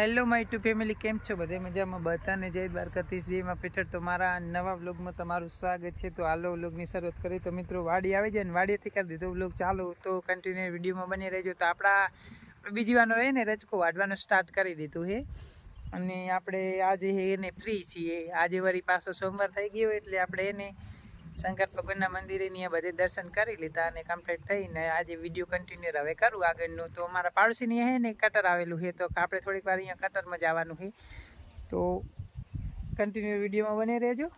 Hello my two family કેમ છો? બધે મજામાં? બધાને જય દ્વારકાધીશ જયમાં પીઠળ તો મારા નવા વ્લોગમાં તમારું સ્વાગત છે. તો આલો વ્લોગની શરૂઆત કરી તો મિત્રો, વાડી આવી જાય ને વાડીએથી કરી દીધો વ્લોગ. ચાલુ, તો કન્ટિન્યુ વિડીયોમાં બની રહેજો. તો આપણા બીજી વાનો રહે ને રજકો વાઢવાનું સ્ટાર્ટ કરી દીધું હે. અને આપણે આજે એને ફ્રી છીએ. આજે વળી પાછો સોમવાર થઈ ગયો એટલે આપણે એને શંકર ભગવાનના મંદિરે આ બધે દર્શન કરી લીધા અને કમ્પ્લીટ થઈને આજે વીડિયો કન્ટિન્યુ હવે કરું આગળનું. તો મારા પાડોશીની હે ને કટર આવેલું છે તો આપણે થોડીક વાર અહીંયા કટરમાં જવાનું છે તો કન્ટિન્યુ વિડીયોમાં બને રહેજો.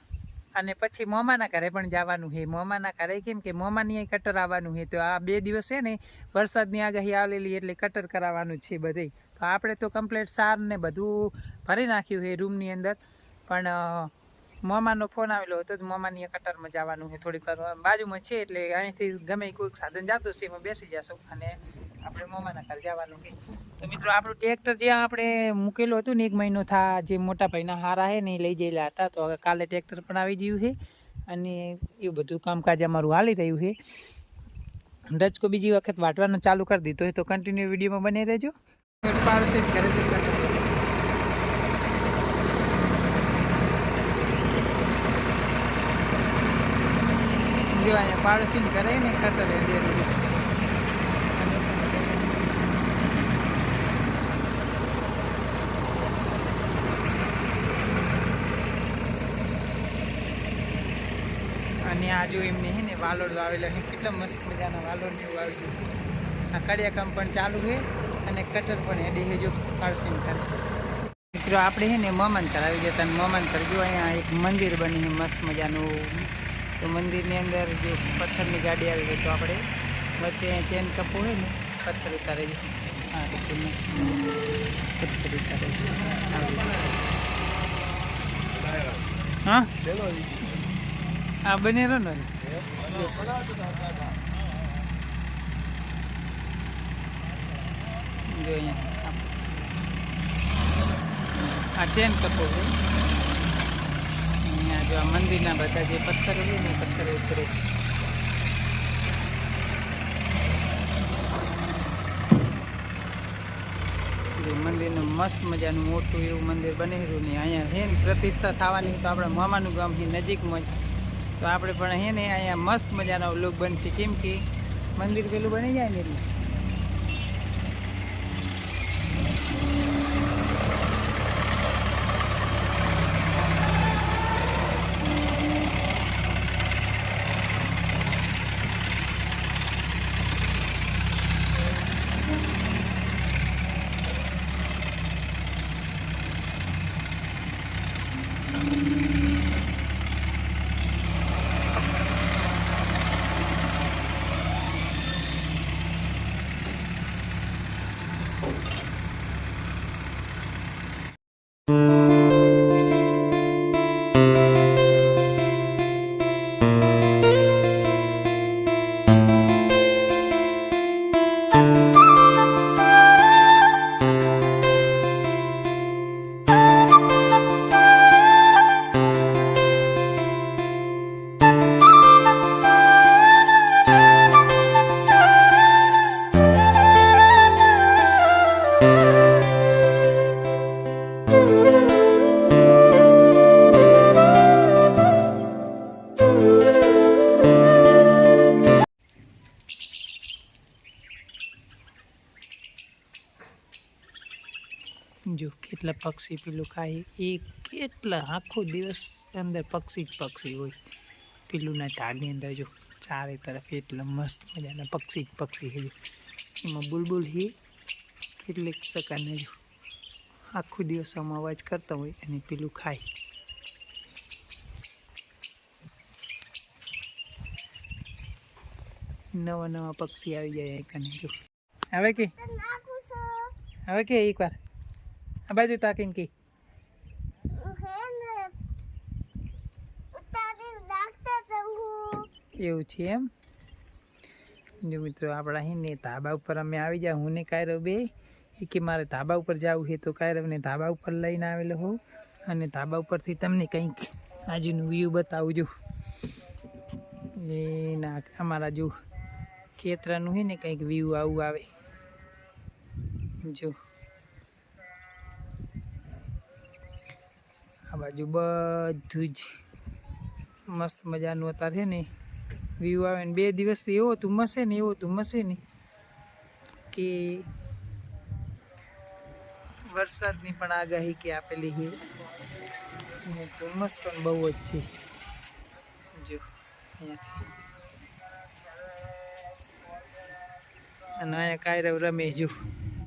અને પછી મોમાના ઘરે પણ જવાનું છે મોમાના ઘરે કેમ કે મોમાની અહીં કટર આવવાનું છે તો આ બે દિવસ છે ને વરસાદની આગાહી આવેલી એટલે કટર કરાવવાનું છે બધે. તો આપણે તો કમ્પ્લીટ સાર ને બધું ભરી નાખ્યું છે રૂમની અંદર. પણ મોમાનો ફોન આવેલો હતો તો મોમાની કટરમાં જવાનું છે થોડીક વાર. બાજુમાં છે એટલે અહીંથી ગમે કોઈક સાધન જતું છે એમાં બેસી જશું અને આપણે મોમાના ઘર જવાનું છે. તો મિત્રો, આપણું ટ્રેક્ટર જ્યાં આપણે મૂકેલું હતું ને એક મહિનો થા, જે મોટા ભાઈના હારા છે ને એ લઈ જયેલા હતા, તો હવે કાલે ટ્રેક્ટર પણ આવી ગયું છે અને એ બધું કામકાજ અમારું હાલી રહ્યું છે. રજકો બીજી વખત વાટવાનું ચાલુ કરી દીધો તો કન્ટિન્યુ વિડીયોમાં બની રહેજો. ઘરે જો અહીંયા પાડોશીને કરે ને કટર એ અને આ જો એમને હે ને વાલોડ વાવેલા છે કેટલા મસ્ત મજાના વાલોડ ને એવું આવી ગયું. આ કડિયા કામ પણ ચાલુ છે અને કટર પણ હેડી હેજો જો પાડોશીને મિત્રો, આપણે છે ને મમન કરાવી જતા અને કરજો કર અહીંયા એક મંદિર બની મસ્ત મજાનું. તો મંદિરની અંદર જો પથ્થરની ગાડી આવી ગઈ તો આપણે વચ્ચે ચેન કપો હોય ને, પથ્થર ઉતારે છે હા પથ્થર ઉતારે છે. હા? આ બને રહ્યો ને? જો અહીંયા. આ ચેન કપો છે. જો આ મંદિરના બધા જે પથ્થર હોય ને પથ્થર ઉતરે. મંદિરનું મસ્ત મજાનું મોટું એવું મંદિર બનેલું ને અહીંયા હે ને પ્રતિષ્ઠા થવાની તો આપણા મામાનું ગામ છે નજીકમાં જ તો આપણે પણ હે ને અહીંયા મસ્ત મજાનો લોક બનશે. કેમ કે મંદિર પેલું બની જાય ને એટલે. જો કેટલા પક્ષી પેલું ખાય એ કેટલા આખો દિવસ અંદર પક્ષી જ પક્ષી હોય. પેલુંના ઝાડની અંદર જો ચારે તરફ એટલા મસ્ત મજાના પક્ષી જ પક્ષી છે. એમાં બુલબુલ હે કેટલીક પ્રકારના જો આખો દિવસ આમાં અવાજ કરતા હોય અને પેલું ખાય. નવા નવા પક્ષી આવી જાય કને જો. હવે કે? હવે કે એકવાર? આ બાજુ તાકીને કે એવું છે એમ? જો મિત્રો, આપણા હે ને ધાબા ઉપર અમે આવી જાય હું ને કાયરવ બે. કે મારે ધાબા ઉપર જવું છે તો કાયરવને ધાબા ઉપર લઈને આવેલો હોઉં અને ધાબા ઉપરથી તમને કંઈક આજનું વ્યૂ બતાવું જો એ ના, અમારા જો ખેતરાનું છે ને, કંઈક વ્યૂ આવું આવે. જો. બાજુ બધું જ મસ્ત મજાનું અત્યારે છે ને વ્યૂ આવે ને. બે દિવસથી એવો ધુમ્મસ ને, એવો તું છે ને કે વરસાદની પણ આગાહી કે આપેલી છે. અને ધુમ્મસ પણ બહુ જ છે. જો, અહીંયાથી. અને અહીંયા કાયરવ રમે જો